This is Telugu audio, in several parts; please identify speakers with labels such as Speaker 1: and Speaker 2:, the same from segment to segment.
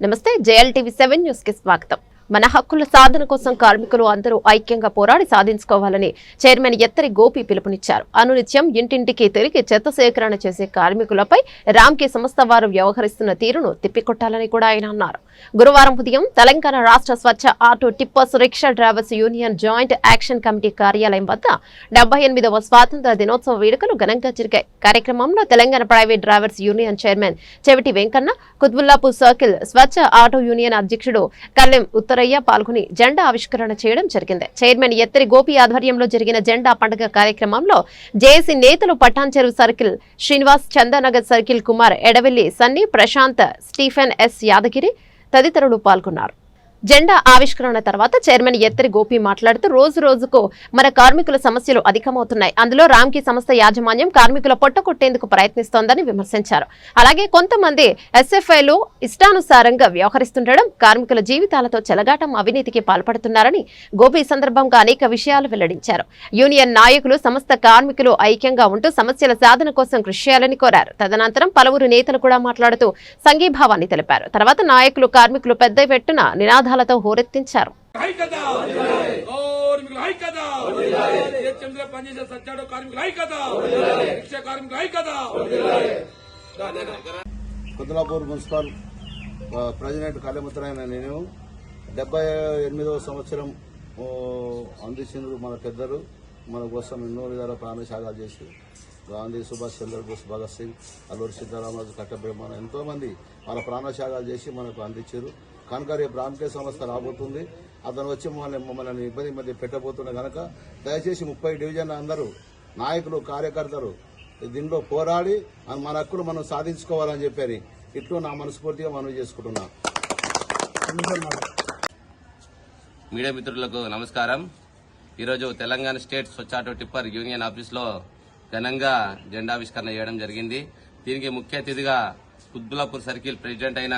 Speaker 1: నమస్తే జేఎల్టీవీ సెవెన్ న్యూస్ కి స్వాగతం మన హక్కుల సాధన కోసం కార్మికులు అందరూ ఐక్యంగా పోరాడి సాధించుకోవాలని చైర్మన్ ఎత్తరి గోపి పిలుపునిచ్చారు. అనునిత్యం ఇంటింటికి తిరిగి చెత్త సేకరణ చేసే కార్మికులపై రామ్కి సంస్థ వారు వ్యవహరిస్తున్న తీరును తిప్పికొట్టాలని కూడా ఆయన అన్నారు. గురువారం ఉదయం తెలంగాణ రాష్ట్ర Swachh auto tippers rickshaw drivers union joint action committee కార్యాలయం వద్ద డెబ్బై ఎనిమిదవ స్వాతంత్ర దినోత్సవ వేడుకలు ఘనంగా జరిగాయి. కార్యక్రమంలో Telangana private drivers union chairman Chevity Venkanna Qutbullapur circle Swachh auto union అధ్యక్షుడు కల్లెం ఉత్తరయ్య పాల్గొని జెండా ఆవిష్కరణ చేయడం జరిగింది. చైర్మన్ ఎత్తరి గోపి ఆధ్వర్యంలో జరిగిన జెండా పండుగ కార్యక్రమంలో జేఏసీ నేతలు Patancheru circle Srinivas Chandanagar circle Kumar Edavelli Sunny Prashanth Stephen S Yadagiri తదితరులు పాల్గొన్నారు. జెండా ఆవిష్కరణ తర్వాత చైర్మన్ ఎత్తరి గోపి మాట్లాడుతూ రోజు రోజుకు మన కార్మికుల సమస్యలు అధికమవుతున్నాయి. అందులో రామ్కి సంస్థ యాజమాన్యం కార్మికుల పొట్ట కొట్టేందుకు ప్రయత్నిస్తోందని విమర్శించారు. అలాగే కొంతమంది ఎస్ఎఫ్ఐలు ఇష్టానుసారంగా వ్యవహరిస్తుండడం కార్మికుల జీవితాలతో చెలగాటం అవినీతికి పాల్పడుతున్నారని గోపి సందర్భంగా అనేక విషయాలు వెల్లడించారు. యూనియన్ నాయకులు సంస్థ కార్మికులు ఐక్యంగా ఉంటూ సమస్యల సాధన కోసం కృషి చేయాలని కోరారు. తదనంతరం పలువురు నేతలు కూడా మాట్లాడుతూ సంఘీభావాన్ని తెలిపారు. తర్వాత నాయకులు కార్మికులు పెద్ద పెట్టున నినాదాలతో హోరెత్తించారు.
Speaker 2: కుతులాపూర్ మున్సిపల్ ప్రెసిడెంట్ కళ్యముత్రైన నేను డెబ్బై ఎనిమిదవ సంవత్సరం ఓ, అందించిన మన పెద్దలు మన కోసం ఎన్నో విధాల ప్రాణత్యాగాలు చేసి గాంధీ సుభాష్ చంద్రబోస్ భగత్ సింగ్ అల్లూరి సీతారామరాజు కట్టబ్రహ్మణ ఎంతో మంది వాళ్ళ ప్రాణత్యాగాలు చేసి మనకు అందించారు. కనుక రేపు రామకే సంస్థ రాబోతుంది. అతను వచ్చి మమ్మల్ని మమ్మల్ని ఇబ్బంది మధ్య పెట్టబోతున్న కనుక దయచేసి ముప్పై డివిజన్ అందరూ నాయకులు కార్యకర్తలు దీనిలో పోరాడి మన హక్కులు మనం సాధించుకోవాలని చెప్పారు ఇట్లు నా మనస్ఫూర్తిగా మనవి చేసుకుంటున్నా.
Speaker 3: మీడియా మిత్రులకు నమస్కారం. ఈరోజు Telangana state Swachh auto tipper union ఆఫీస్లో ఘనంగా జెండావిష్కరణ చేయడం జరిగింది. దీనికి ముఖ్య అతిథిగా కుత్బులాపూర్ సర్కిల్ ప్రెసిడెంట్ అయిన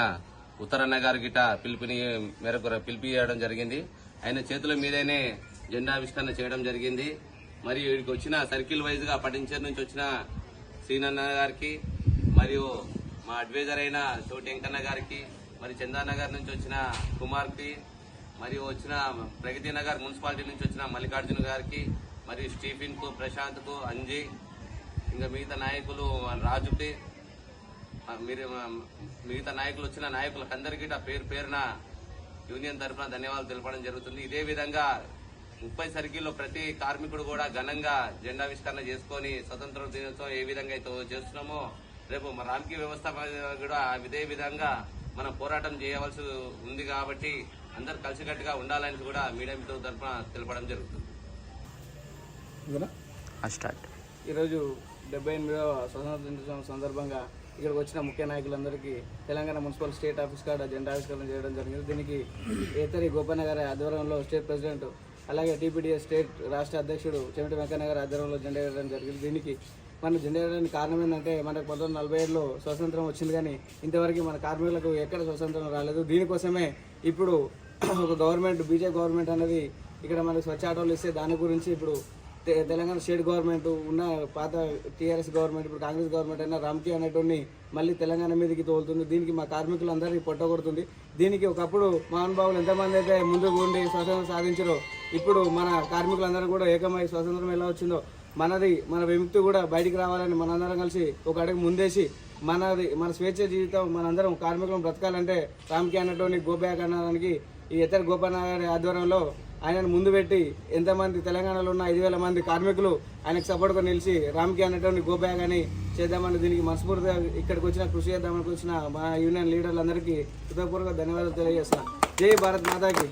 Speaker 3: ఉత్తరన్న గారి గిట పిలుపుని మేరకు పిలిపియడం జరిగింది. ఆయన చేతుల మీదనే జెండావిష్కరణ చేయడం జరిగింది. మరియు వీడికి వచ్చిన సర్కిల్ వైజ్గా పటించర్ నుంచి వచ్చిన శ్రీనన్న గారికి మరియు మా అడ్వైజర్ అయిన చోటి వెంకన్న గారికి మరి చందానగర్ నుంచి వచ్చిన కుమార్కి మరియు వచ్చిన ప్రగతి నగర్ మున్సిపాలిటీ నుంచి వచ్చిన మల్లికార్జున గారికి మరియు స్టీఫిన్కు కు ప్రశాంత్కు అంజీ ఇంకా మిగతా నాయకులు రాజుకి మీరు మిగతా నాయకులు వచ్చిన నాయకులకు అందరికీ పేరు పేరున యూనియన్ తరఫున ధన్యవాదాలు తెలపడం జరుగుతుంది. ఇదే విధంగా ముప్పై సర్కిల్లో ప్రతి కార్మికుడు కూడా ఘనంగా జెండావిష్కరణ చేసుకొని స్వతంత్ర దినోత్సవం ఏ విధంగా అయితే చేస్తున్నామో రేపు మన రామ్కీ వ్యవస్థ కూడా ఇదే విధంగా మనం పోరాటం చేయవలసి ఉంది కాబట్టి అందరు కలిసికట్టుగా ఉండాలని కూడా మీడియా మిత్రుల తరఫున తెలపడం జరుగుతుంది.
Speaker 4: ఈరోజు డెబ్బై ఎనిమిదవ స్వతంత్ర దినోత్సవం సందర్భంగా ఇక్కడికి వచ్చిన ముఖ్య నాయకులందరికీ తెలంగాణ మున్సిపల్ స్టేట్ ఆఫీస్ కాడ జెండా ఆవిష్కరణ చేయడం జరిగింది. దీనికి ఏతరి గోపన్న గారి ఆధ్వర్యంలో స్టేట్ ప్రెసిడెంట్ అలాగే టీపీడీఎస్ స్టేట్ రాష్ట్ర అధ్యక్షుడు చెమిటి వెంకన్న గారి ఆధ్వర్యంలో జెండా వేయడం జరిగింది. దీనికి మన జెండా వేయడానికి కారణం ఏంటంటే మనకు పంతొమ్మిది నలభై ఏడులో స్వతంత్రం వచ్చింది కానీ ఇంతవరకు మన కార్మికులకు ఎక్కడ స్వతంత్రం రాలేదు. దీనికోసమే ఇప్పుడు ఒక గవర్నమెంట్ బీజేపీ గవర్నమెంట్ అనేది ఇక్కడ మనకు స్వచ్ఛ ఆటోలు ఇస్తే దాని గురించి ఇప్పుడు తెలంగాణ స్టేట్ గవర్నమెంట్ ఉన్న పాత టీఆర్ఎస్ గవర్నమెంట్ ఇప్పుడు కాంగ్రెస్ గవర్నమెంట్ అయినా రామ్కి అనేటువంటి మళ్ళీ తెలంగాణ మీదకి తోలుతుంది. దీనికి మా కార్మికులందరికీ పొట్టగొడుతుంది దీనికి ఒకప్పుడు మహానుభావులు ఎంతమంది అయితే ముందుకు ఉండి స్వాతంత్రం సాధించారో ఇప్పుడు మన కార్మికులందరూ కూడా ఏకమై స్వాతంత్రం ఎలా వచ్చిందో మనది మన విముక్తి కూడా బయటికి రావాలని మనందరం కలిసి ఒక అడుగు ముందేసి మనది మన స్వేచ్ఛ జీవితం మనందరం కార్మికులను బ్రతకాలంటే రామ్కి అన్నటువంటి గోబ్యాక్ అనడానికి ఈ ఇతర గోపన్న గారి ఆధ్వర్యంలో ఆయనను ముందు పెట్టి ఎంతమంది తెలంగాణలో ఉన్న ఐదు వేల మంది కార్మికులు ఆయనకు సపోర్ట్గా నిలిచి రామ్కి అనేటువంటి గోబ్యాగ్ అని చేద్దామని దీనికి మనస్ఫూర్తిగా ఇక్కడికి వచ్చిన కృషి చేద్దామని వచ్చిన మా యూనియన్ లీడర్లందరికీ హృదయపూర్వక ధన్యవాదాలు తెలియజేస్తున్నాను జై భారత్ మాతాకి.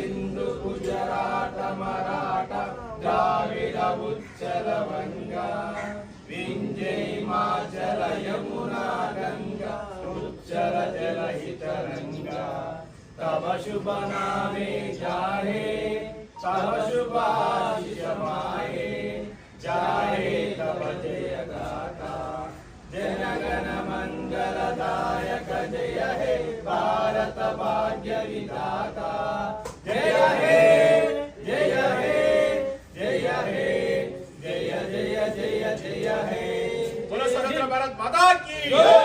Speaker 5: सिंधु गुजरात, मराठा, द्राविड, उच्चल गंगा विंजय हिमाचल, यमुना गंगा, उच्चल जल हित रंगा। तब शुभ नामे जाहे तब शुभ आशिषमाए जाहे तब जय गाता जनगण मंगलदायक जय हे, भारत भाग्य Yeah.